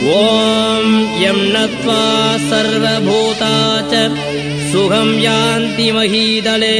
ॐ यं नत्वा सर्वभूता च सुखं यान्ति महीदले।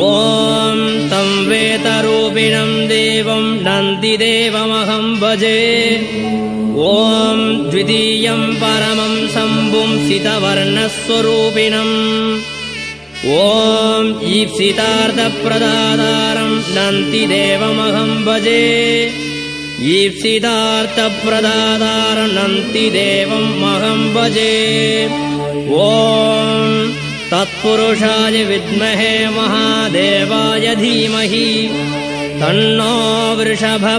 ॐ तं वेतरूपिणं देवं नन्दिदेवमहं भजे। ॐ द्वितीयं परमं शम्भुं सितवर्णस्वरूपिणम्। ॐ ईप्सितार्थप्रदातारं नन्तिदेवमहं भजे ईप्सितार्थप्रदातारं नन्तिदेवम् अहं भजे। ॐ तत्पुरुषाय विद्महे महादेवाय धीमहि। तन्नो वृषभः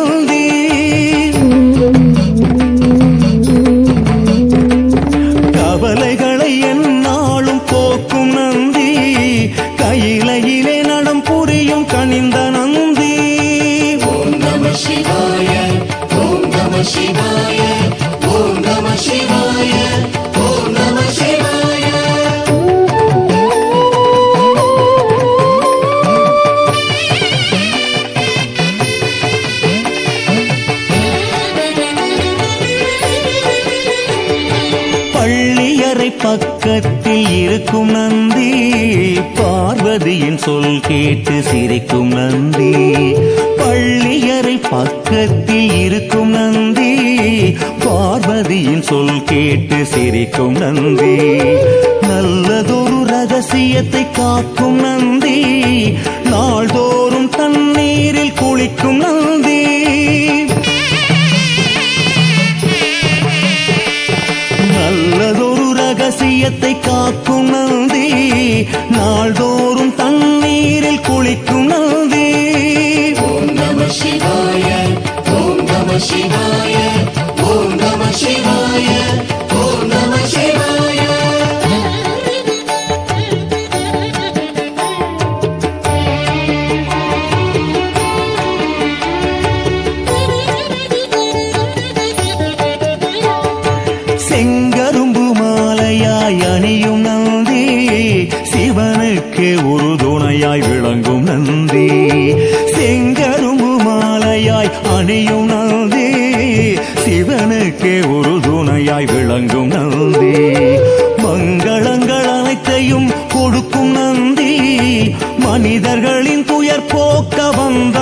பள்ளியறை பக்கத்தில் இருக்கும் நந்தி பார்வதியின் சொல் கேட்டு சிரிக்கும் நந்தி. பள்ளியறை பக்கத்தில் நன்றியின் சொல் கேட்டு சிரிக்கும் நந்தி. நல்லதொரு ரகசியத்தை காக்கும் நந்தி. நாள்தோறும் தன்னை செங்கரும்பு மாலையாய் அணியும் நந்தி சிவனுக்கு ஒரு துணையாய் விளங்கும் நந்தி. செங்கரும்பு மாலையாய் அணியும் நந்தி சிவனுக்கு ஒரு துணையாய் விளங்கும் நந்தி. மங்களங்கள் அனைத்தையும் கொடுக்கும் நந்தி மனிதர்களின் துயர் போக்க வந்த